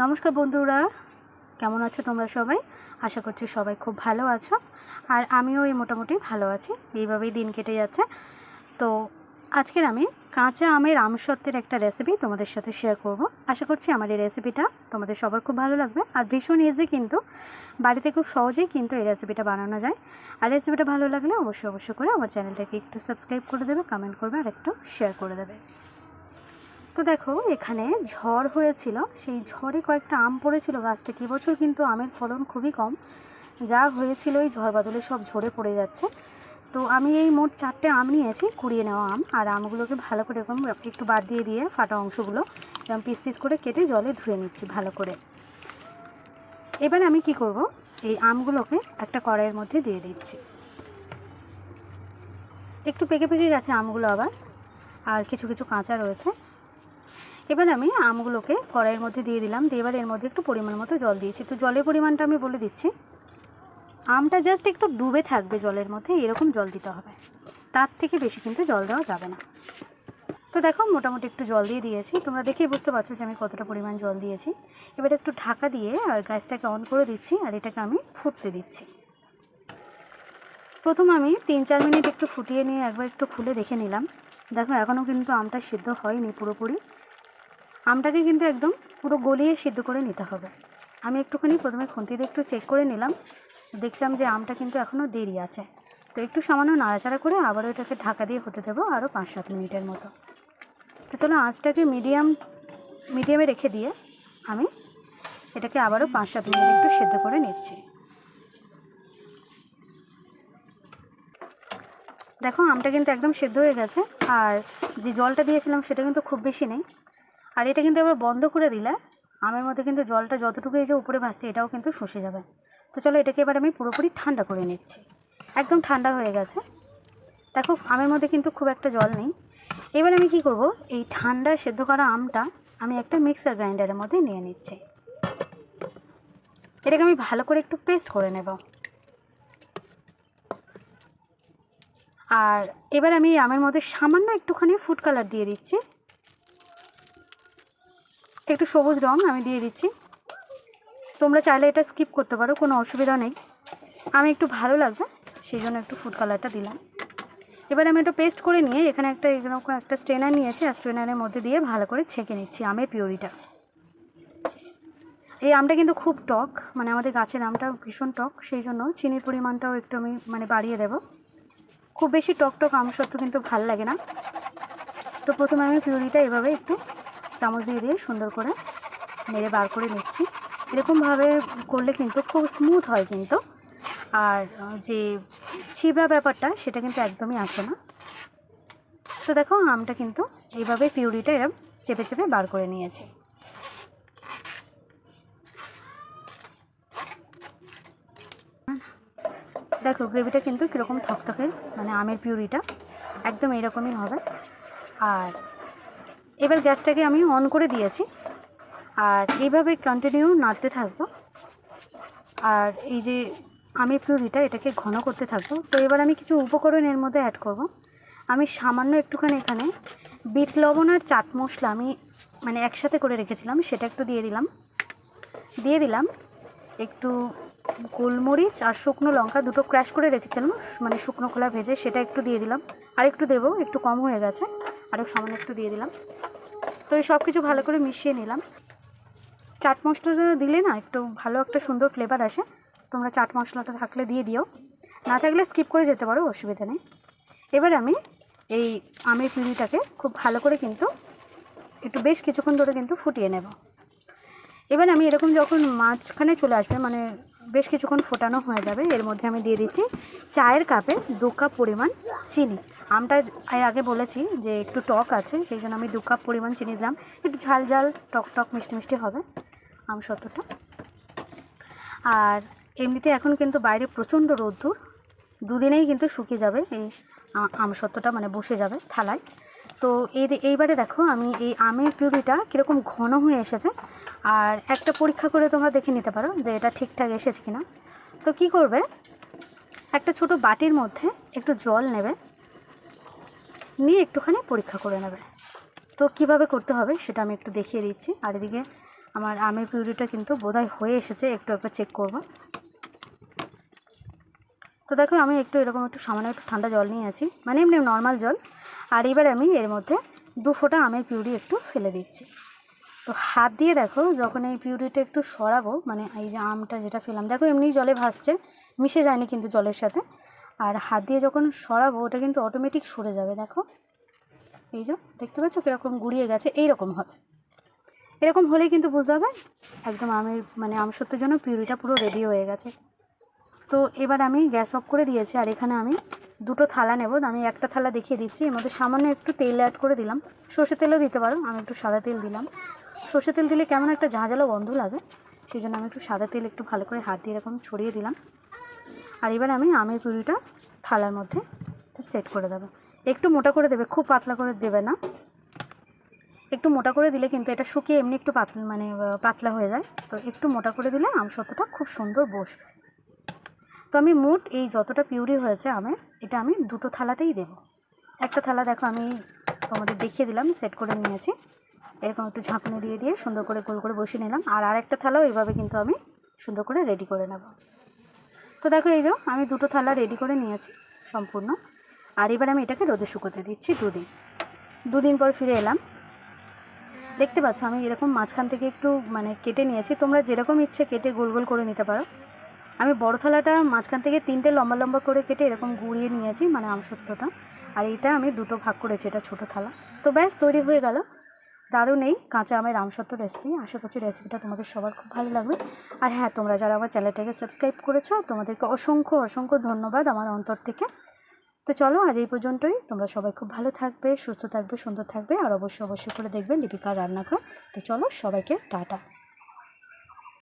নমস্কার বন্ধুরা, কেমন আছো তোমরা সবাই? আশা করছি সবাই খুব ভালো আছো, আর আমিও এই মোটামুটি ভালো আছি, এইভাবেই দিন কেটে যাচ্ছে। তো আজকের আমি কাঁচা আমের আমসত্ত্বের একটা রেসিপি তোমাদের সাথে শেয়ার করব। আশা করছি আমার এই রেসিপিটা তোমাদের সবার খুব ভালো লাগবে, আর ভীষণ ইজি কিন্তু, বাড়িতে খুব সহজেই কিন্তু এই রেসিপিটা বানানো যায়। আর রেসিপিটা ভালো লাগলে অবশ্যই অবশ্যই করে আমার চ্যানেলটাকে একটু সাবস্ক্রাইব করে দেবে কমেন্ট করবে আর একটু শেয়ার করে দেবে। তো দেখো, এখানে ঝড় হয়েছিল। সেই ঝড়ে কয়েকটা আম পড়েছিল গাছ থেকে। বছর কিন্তু আমের ফলন খুবই কম। যা হয়েছিল এই ঝড় বাদলে সব ঝরে পড়ে যাচ্ছে। তো আমি এই মোট চারটে আম নিয়েছি, কুড়িয়ে নেওয়া আম। আর আমগুলোকে ভালো করে এরকম একটু বাদ দিয়ে দিয়ে ফাটা অংশগুলো এরকম পিস পিস করে কেটে জলে ধুয়ে নিচ্ছি ভালো করে। এবার আমি কি করব? এই আমগুলোকে একটা কড়াইয়ের মধ্যে দিয়ে দিচ্ছি। একটু পেকে পেকে গেছে আমগুলো আবার। আর কিছু কিছু কাঁচা রয়েছে। এবার আমি আমগুলোকে কড়াইয়ের মধ্যে দিয়ে দিলাম। দিয়ে এবার এর মধ্যে একটু পরিমাণ মতো জল দিয়েছি। তো জলের পরিমাণটা আমি বলে দিচ্ছি। আমটা জাস্ট একটু ডুবে থাকবে জলের মধ্যে, এরকম জল দিতে হবে। তার থেকে বেশি কিন্তু জল দেওয়া যাবে না। তো দেখো, মোটামুটি একটু জল দিয়ে দিয়েছি। তোমরা দেখেই বুঝতে পারছ যে আমি কতটা পরিমাণ জল দিয়েছি। এবার একটু ঢাকা দিয়ে আর গ্যাসটাকে অন করে দিচ্ছি আর এটাকে আমি ফুটতে দিচ্ছি। প্রথম আমি তিন চার মিনিট একটু ফুটিয়ে নিয়ে একবার একটু খুলে দেখে নিলাম। দেখো, এখনও কিন্তু আমটা সিদ্ধ হয়নি পুরোপুরি। আমটাকে কিন্তু একদম পুরো গলিয়ে সিদ্ধ করে নিতে হবে। আমি একটুখানি প্রথমে খুন্তি দিয়ে একটু চেক করে নিলাম। দেখলাম যে আমটা কিন্তু এখনও দেরি আছে। তো একটু সামান্য নাড়াচাড়া করে আবারও এটাকে ঢাকা দিয়ে হতে দেবো আরও পাঁচ সাত মিনিটের মতো। তো চলো আঁচটাকে মিডিয়াম মিডিয়ামে রেখে দিয়ে আমি এটাকে আবারও পাঁচ সাত মিনিট একটু সেদ্ধ করে নিচ্ছি। দেখো আমটা কিন্তু একদম সেদ্ধ হয়ে গেছে। আর যে জলটা দিয়েছিলাম সেটা কিন্তু খুব বেশি নেই। আর এটা কিন্তু এবার বন্ধ করে দিলে আমের মধ্যে কিন্তু জলটা যতটুকু এই যে উপরে ভাসছে, এটাও কিন্তু শুষে যাবে। তো চলো এটাকে এবার আমি পুরোপুরি ঠান্ডা করে নিচ্ছি। একদম ঠান্ডা হয়ে গেছে। দেখো, আমের মধ্যে কিন্তু খুব একটা জল নেই। এবার আমি কি করব? এই ঠান্ডা সেদ্ধ করা আমটা আমি একটা মিক্সার গ্রাইন্ডারের মধ্যে নিয়ে নিচ্ছি। এটাকে আমি ভালো করে একটু পেস্ট করে নেব। আর এবার আমি আমের মধ্যে সামান্য একটুখানি ফুড কালার দিয়ে দিচ্ছি। একটু সবুজ রঙ আমি দিয়ে দিচ্ছি। তোমরা চাইলে এটা স্কিপ করতে পারো, কোনো অসুবিধা নেই। আমি একটু ভালো লাগবে, সেই জন্য একটু ফুড কালারটা দিলাম। এবার আমি এটা পেস্ট করে নিয়ে এখানে একটা এরকম একটা স্ট্রেনার নিয়েছি, আর স্ট্রেনারের মধ্যে দিয়ে ভালো করে ছেঁকে নিচ্ছি আমের পিওরিটা এই আমটা কিন্তু খুব টক মানে আমাদের গাছের আমটা ভীষণ টক, সেই জন্য চিনির পরিমাণটাও একটু আমি মানে বাড়িয়ে দেব। খুব বেশি টক টক আম সত্ত্বেও কিন্তু ভালো লাগে না। তো প্রথমে আমি পিউরিটা এভাবে একটু চামচ দিয়ে দিয়ে সুন্দর করে নেড়ে বার করে নিচ্ছি। এরকমভাবে করলে কিন্তু খুব স্মুথ হয় কিন্তু। আর যে ছিবড়া ব্যাপারটা সেটা কিন্তু একদমই আসে না। তো দেখো, আমটা কিন্তু এইভাবে পিউরিটা এরম চেপে চেপে বার করে নিয়েছি। দেখো, গ্রেভিটা কিন্তু কীরকম থকথকে মানে আমের পিউরিটা একদম এরকমই হবে। আর এবার গ্যাসটাকে আমি অন করে দিয়েছি। আর এইভাবে কন্টিনিউ নাড়তে থাকব। আর এই যে আমি পিউরিটা এটাকে ঘন করতে থাকব। তো এবার আমি কিছু উপকরণ এর মধ্যে অ্যাড করব। আমি সামান্য একটুখানি এখানে বিট লবণ আর চাট মশলা আমি মানে একসাথে করে রেখেছিলাম, সেটা একটু দিয়ে দিলাম। দিয়ে দিলাম একটু গোলমরিচ আর শুকনো লঙ্কা, দুটো ক্র্যাশ করে রেখেছিলাম মানে শুকনো খোলা ভেজে, সেটা একটু দিয়ে দিলাম। আর একটু দেবো, একটু কম হয়ে গেছে আরও সামান্য একটু দিয়ে দিলাম। তো এই সব কিছু ভালো করে মিশিয়ে নিলাম। চাট মশলাটা দিলে না একটু ভালো একটা সুন্দর ফ্লেভার আসে। তোমরা চাট মশলাটা থাকলে দিয়ে দিও। না থাকলে স্কিপ করে যেতে পারো, অসুবিধা নেই। এবার আমি এই আমের পিঁড়িটাকে খুব ভালো করে কিন্তু একটু বেশ কিছুক্ষণ ধরে কিন্তু ফুটিয়ে নেব। এবার আমি এরকম যখন মাঝখানে চলে আসবে মানে বেশ কিছুক্ষণ ফোটানো হয়ে যাবে। এর মধ্যে আমি দিয়ে দিচ্ছি চায়ের কাপে দু কাপ পরিমাণ চিনি। আমটা এর আগে বলেছি যে একটু টক আছে, সেই জন্য আমি দু কাপ পরিমাণ চিনি দিলাম। একটু ঝাল ঝাল, টক টক, মিষ্টি মিষ্টি হবে আম সত্যটা আর এমনিতে এখন কিন্তু বাইরে প্রচণ্ড রোদ্দুর। দুদিনেই কিন্তু শুকিয়ে যাবে এই আম সত্যটা মানে বসে যাবে থালায়। তো এই এইবারে দেখো আমি এই আমের পিউরিটা কীরকম ঘন হয়ে এসেছে। আর একটা পরীক্ষা করে তোমরা দেখে নিতে পারো যে এটা ঠিকঠাক এসেছে কিনা। তো কি করবে? একটা ছোট বাটির মধ্যে একটু জল নেবে, নিয়ে একটুখানি পরীক্ষা করে নেবে। তো কীভাবে করতে হবে সেটা আমি একটু দেখিয়ে দিচ্ছি। আর এদিকে আমার আমের পিউরিটা কিন্তু বোধহয় হয়ে এসেছে, একটু একবার চেক করব। তো দেখো, আমি একটু এরকম একটু সামান্য একটু ঠান্ডা জল নিয়ে আছি। মানে এমনি নর্মাল জল। আর এবার আমি এর মধ্যে দু ফোঁটা আমের পিউরি একটু ফেলে দিচ্ছি। তো হাত দিয়ে দেখো, যখন এই পিউরিটা একটু সরাবো মানে এই যে আমটা যেটা ফেলাম দেখো এমনি জলে ভাসছে, মিশে যায়নি কিন্তু জলের সাথে। আর হাত দিয়ে যখন সরাবো, ওটা কিন্তু অটোমেটিক সরে যাবে, দেখো। এই যে, দেখতে পাচ্ছ কীরকম গুড়িয়ে গেছে? এইরকম হবে। এরকম হলেই কিন্তু বুঝতে হবে, একদম আমের মানে আম সত্যের জন্য পিউরিটা পুরো রেডি হয়ে গেছে। তো এবার আমি গ্যাস অফ করে দিয়েছি আর এখানে আমি দুটো থালা নেব। আমি একটা থালা দেখিয়ে দিচ্ছি। এর মধ্যে সামান্য একটু তেল অ্যাড করে দিলাম। সর্ষে তেলও দিতে পারো। আমি একটু সাদা তেল দিলাম। সর্ষে তেল দিলে কেমন একটা ঝাঁঝালো গন্ধ লাগে সেই জন্য আমি একটু সাদা তেল একটু ভালো করে হাত দিয়ে এরকম ছড়িয়ে দিলাম। আর এবার আমি আমের পুরিটা থালার মধ্যে সেট করে দেবো। একটু মোটা করে দেবে, খুব পাতলা করে দেবে না। একটু মোটা করে দিলে কিন্তু এটা শুকিয়ে এমনি একটু পাতলা মানে পাতলা হয়ে যায়। তো একটু মোটা করে দিলে আম সত্যটা খুব সুন্দর বসবে। তো আমি মোট এই যতটা পিউরি হয়েছে আমের, এটা আমি দুটো থালাতেই দেবো। একটা থালা দেখো আমি তোমাদের দেখিয়ে দিলাম সেট করে নিয়েছি। এরকম একটু ঝাঁকুনি দিয়ে দিয়ে সুন্দর করে গোল করে বসিয়ে নিলাম, আর আরেকটা থালাও এইভাবে কিন্তু আমি সুন্দর করে রেডি করে নেব। তো দেখো এই যে আমি দুটো থালা রেডি করে নিয়েছি সম্পূর্ণ। আর এবার আমি এটাকে রোদে শুকোতে দিচ্ছি দুদিন। দুদিন পর ফিরে এলাম। দেখতে পাচ্ছ আমি এরকম মাঝখান থেকে একটু মানে কেটে নিয়েছি, তোমরা যেরকম ইচ্ছে কেটে গোল গোল করে নিতে পারো। আমি বড় থালাটা মাঝখান থেকে তিনটে লম্বা লম্বা করে কেটে এরকম গুঁড়িয়ে নিয়েছি মানে আমসত্বটা। আর এইটা আমি দুটো ভাগ করেছি, এটা ছোটো থালা। তো ব্যাস, তৈরি হয়ে গেল। দারুণ এই কাঁচা আমের আমসত্ব রেসিপি আশা করছি রেসিপিটা তোমাদের সবার খুব ভালো লাগবে। আর হ্যাঁ তোমরা যারা আমার চ্যানেলটাকে সাবস্ক্রাইব করেছ, তোমাদেরকে অসংখ্য অসংখ্য ধন্যবাদ আমার অন্তর থেকে। তো চলো, আজ এই পর্যন্তই। তোমরা সবাই খুব ভালো থাকবে, সুস্থ থাকবে, সুন্দর থাকবে, আর অবশ্যই অবশ্যই করে দেখবে লিপিকার রান্নাঘর। তো চলো, সবাইকে টাটা।